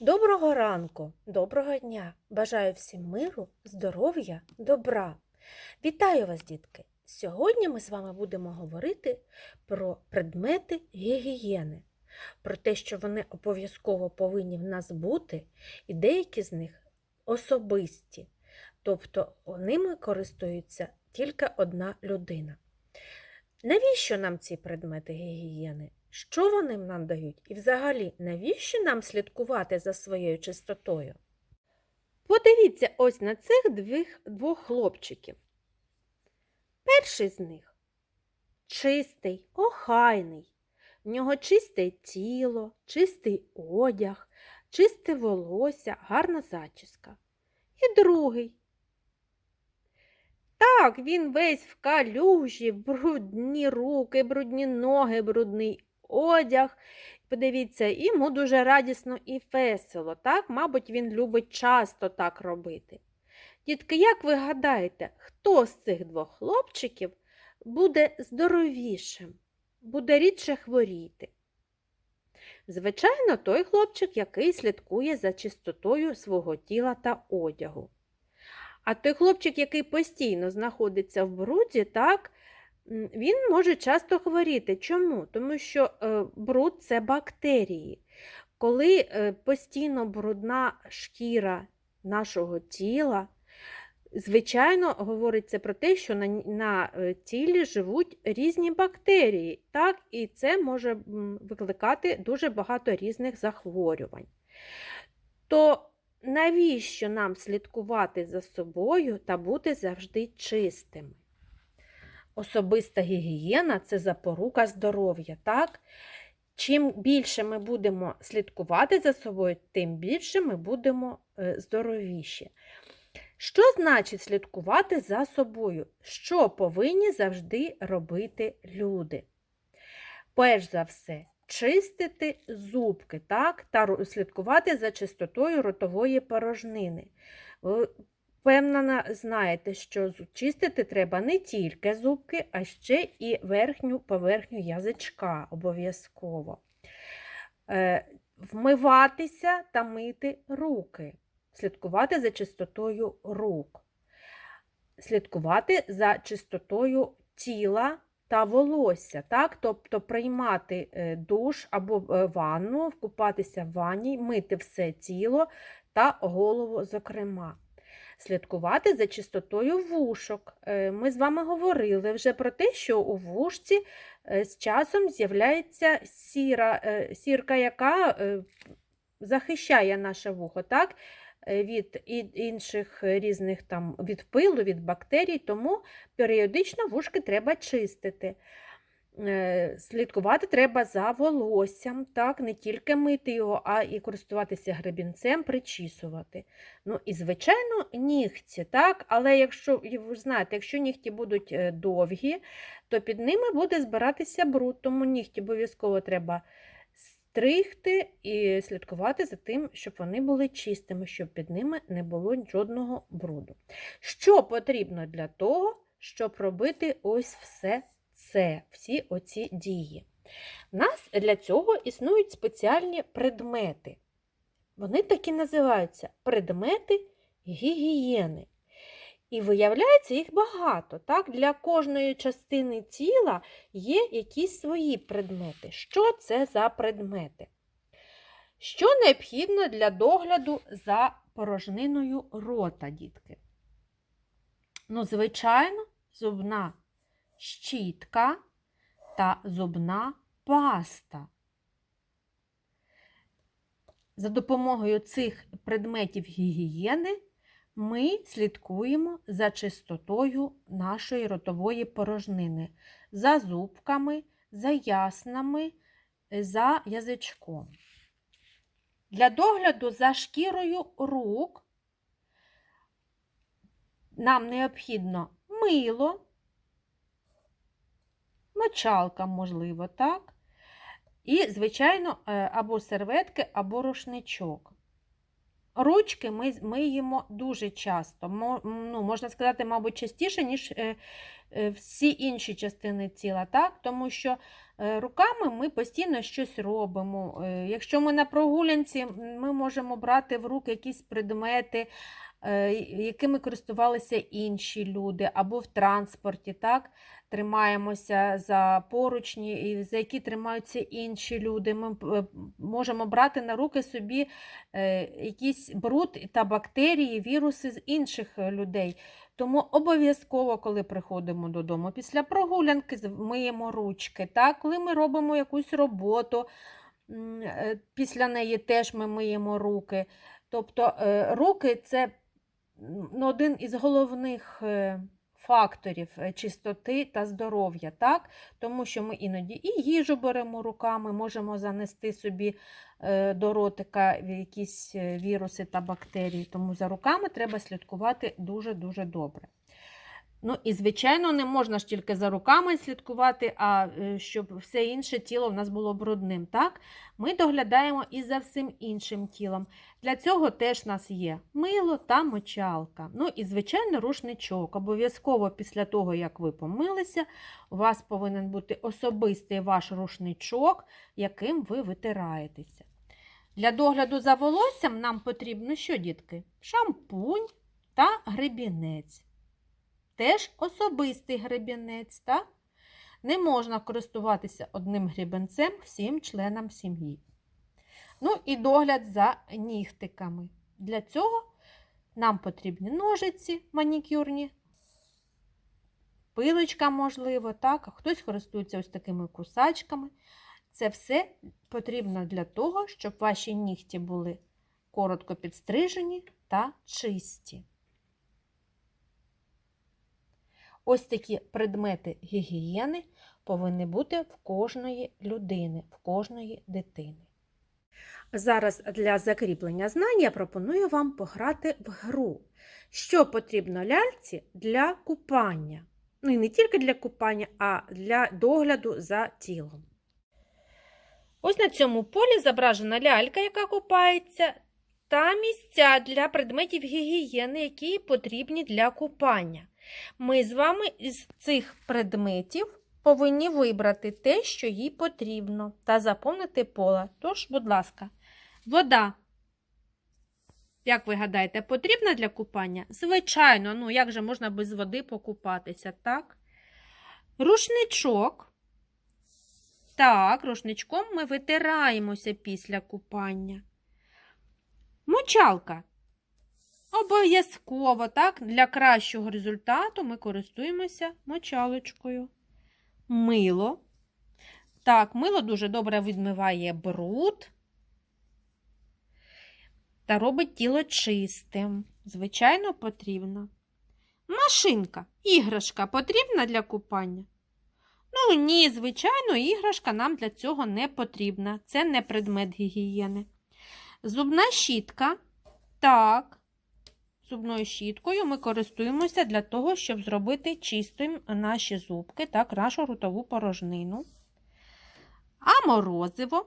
Доброго ранку, доброго дня! Бажаю всім миру, здоров'я, добра. Вітаю вас, дітки! Сьогодні ми з вами будемо говорити про предмети гігієни, про те, що вони обов'язково повинні в нас бути, і деякі з них особисті, тобто ними користується тільки одна людина. Навіщо нам ці предмети гігієни? Що вони нам дають? І взагалі, навіщо нам слідкувати за своєю чистотою? Подивіться ось на цих двох, двох хлопчиків. Перший з них чистий, охайний. В нього чисте тіло, чистий одяг, чисте волосся, гарна зачіска. І другий. Так, він весь в калюжі, брудні руки, брудні ноги, брудний одяг. Подивіться, йому дуже радісно і весело. Так, мабуть, він любить часто так робити. Дітки, як ви гадаєте, хто з цих двох хлопчиків буде здоровішим, буде рідше хворіти? Звичайно, той хлопчик, який слідкує за чистотою свого тіла та одягу. А той хлопчик, який постійно знаходиться в бруді, так, він може часто хворіти. Чому? Тому що е, бруд це бактерії. Коли е, постійно брудна шкіра нашого тіла, звичайно, говориться про те, що на, на е, тілі живуть різні бактерії, так, і це може викликати дуже багато різних захворювань. То навіщо нам слідкувати за собою та бути завжди чистими? Особиста гігієна це запорука здоров'я, так? Чим більше ми будемо слідкувати за собою, тим більше ми будемо е, здоровіші. Що значить слідкувати за собою? Що повинні завжди робити люди? Перш за все, чистити зубки так, та слідкувати за чистотою ротової порожнини. Ви, Певно, знаєте, що чистити треба не тільки зубки, а ще і верхню поверхню язичка обов'язково. Е, Вмиватися та мити руки, слідкувати за чистотою рук, слідкувати за чистотою тіла та волосся, так? тобто приймати е, душ або е, ванну, вкупатися в ванні, мити все тіло та голову, зокрема. Слідкувати за чистотою вушок. Е, Ми з вами говорили вже про те, що у вушці е, з часом з'являється сіра, е, сірка, яка захищає наше вухо так? від інших різних там від пилу, від бактерій, тому періодично вушки треба чистити. Е, Слідкувати треба за волоссям, так, не тільки мити його, а і користуватися гребінцем, причісувати. Ну і, звичайно, нігті, так, але якщо, ви знаєте, якщо нігті будуть е, довгі, то під ними буде збиратися бруд, тому нігті обов'язково треба стригти і слідкувати за тим, щоб вони були чистими, щоб під ними не було жодного бруду. Що потрібно для того, щоб робити ось все це, всі оці дії? У нас для цього існують спеціальні предмети. Вони такі називаються предмети гігієни. І виявляється, їх багато. Так? Для кожної частини тіла є якісь свої предмети. Що це за предмети? Що необхідно для догляду за порожниною рота, дітки? Ну, звичайно, зубна щітка та зубна паста. За допомогою цих предметів гігієни ми слідкуємо за чистотою нашої ротової порожнини, за зубками, за яснами, за язичком. Для догляду за шкірою рук нам необхідно мило, мочалка, можливо, так? І, звичайно, е, або серветки, або рушничок. Ручки ми миємо дуже часто, ну, можна сказати, мабуть, частіше, ніж е, е, всі інші частини тіла, так? тому що Руками ми постійно щось робимо. Якщо ми на прогулянці, ми можемо брати в руки якісь предмети, якими користувалися інші люди, або в транспорті, так? Тримаємося за поручні, за які тримаються інші люди. Ми е, можемо брати на руки собі е, якийсь бруд та бактерії, віруси з інших е, людей. Тому обов'язково, коли приходимо додому після прогулянки, миємо ручки. Так? Коли ми робимо якусь роботу, е, після неї теж ми миємо руки. Тобто е, руки це один із головних е, факторів е, чистоти та здоров'я. Так? Тому що ми іноді і їжу беремо руками, можемо занести собі е, до ротика якісь віруси та бактерії. Тому за руками треба слідкувати дуже-дуже добре. Ну і, звичайно, не можна ж тільки за руками слідкувати, а е, щоб все інше тіло в нас було брудним. Так? Ми доглядаємо і за всім іншим тілом. Для цього теж в нас є мило та мочалка. Ну і, звичайно, рушничок. Обов'язково після того, як ви помилися, у вас повинен бути особистий ваш рушничок, яким ви витираєтеся. Для догляду за волоссям нам потрібно що, дітки? Шампунь та гребінець. Теж особистий гребінець, так? Не можна користуватися одним гребенцем всім членам сім'ї. Ну і догляд за нігтиками. Для цього нам потрібні ножиці манікюрні, пилочка, можливо, так? хтось користується ось такими кусачками. Це все потрібно для того, щоб ваші нігті були коротко підстрижені та чисті. Ось такі предмети гігієни повинні бути в кожної людини, в кожної дитини. Зараз для закріплення знань я пропоную вам пограти в гру. Що потрібно ляльці для купання? Ну і не тільки для купання, а для догляду за тілом. Ось на цьому полі зображена лялька, яка купається, та місця для предметів гігієни, які потрібні для купання. Ми з вами із цих предметів повинні вибрати те, що їй потрібно, та заповнити поле. Тож, будь ласка, вода. Як ви гадаєте, потрібна для купання? Звичайно, ну як же можна без води покупатися, так? Рушничок. Так, рушничком ми витираємося після купання. Мочалка. Обов'язково, так, для кращого результату ми користуємося мочалочкою. Мило. Так, мило дуже добре відмиває бруд та робить тіло чистим. Звичайно, потрібно. Машинка, іграшка потрібна для купання? Ну, ні, звичайно, іграшка нам для цього не потрібна. Це не предмет гігієни. Зубна щітка. Так. Зубною щіткою ми користуємося для того, щоб зробити чистим наші зубки, так, нашу ротову порожнину. А морозиво.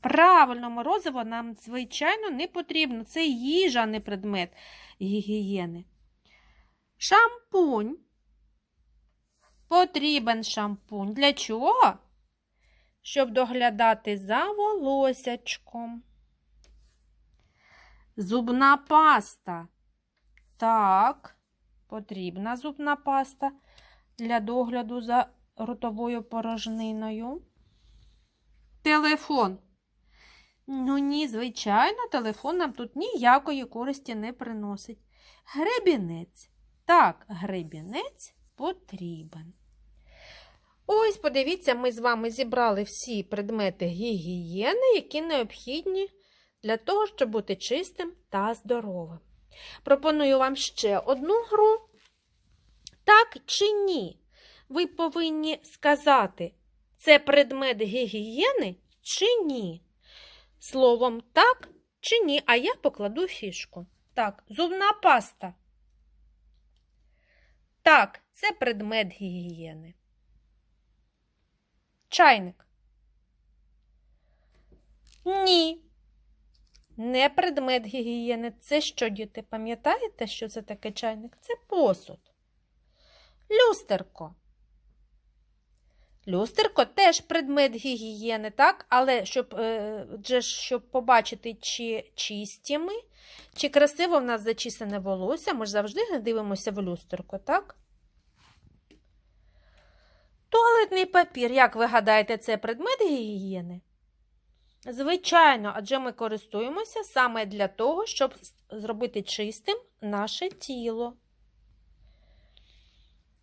Правильно, морозиво нам, звичайно, не потрібно. Це їжа, не предмет гігієни. Шампунь. Потрібен шампунь. Для чого? Щоб доглядати за волосячком. Зубна паста. Так, потрібна зубна паста для догляду за ротовою порожниною. Телефон. Ну ні, звичайно, телефон нам тут ніякої користі не приносить. Гребінець. Так, гребінець потрібен. Ось, подивіться, ми з вами зібрали всі предмети гігієни, які необхідні для того, щоб бути чистим та здоровим. Пропоную вам ще одну гру. Так чи ні? Ви повинні сказати, це предмет гігієни чи ні? Словом так чи ні, а я покладу фішку. Так, зубна паста. Так, це предмет гігієни. Чайник. Ні. Не предмет гігієни. Це що, діти? Пам'ятаєте, що це таке чайник? Це посуд. Люстерко. Люстерко теж предмет гігієни, так? Але щоб, е, щоб побачити, чи чисті ми, чи красиво в нас зачісане волосся, ми ж завжди дивимося в люстерко, так? Туалетний папір, як ви гадаєте, це предмет гігієни? Звичайно, адже ми користуємося саме для того, щоб зробити чистим наше тіло.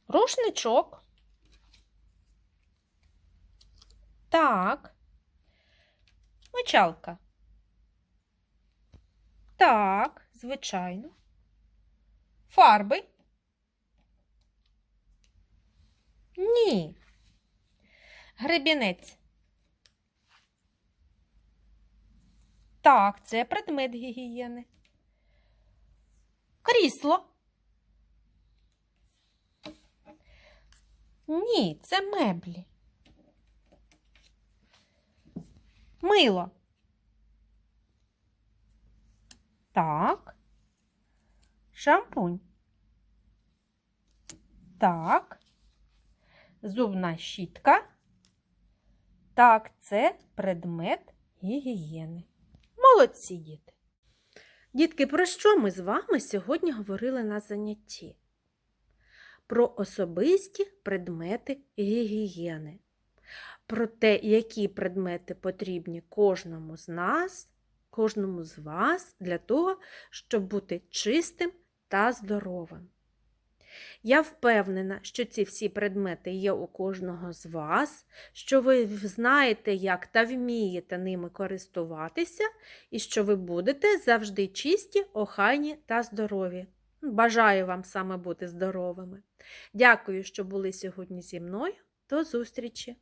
Рушничок. Так. Мочалка. Так, звичайно. Фарби. Ні. Гребінець. Так, це предмет гігієни. Крісло. Ні, це меблі. Мило. Так. Шампунь. Так. Зубна щітка. Так, це предмет гігієни. Молодці, діти. Дітки, про що ми з вами сьогодні говорили на занятті? Про особисті предмети гігієни. Про те, які предмети потрібні кожному з нас, кожному з вас для того, щоб бути чистим та здоровим. Я впевнена, що ці всі предмети є у кожного з вас, що ви знаєте, як та вмієте ними користуватися, і що ви будете завжди чисті, охайні та здорові. Бажаю вам саме бути здоровими. Дякую, що були сьогодні зі мною. До зустрічі!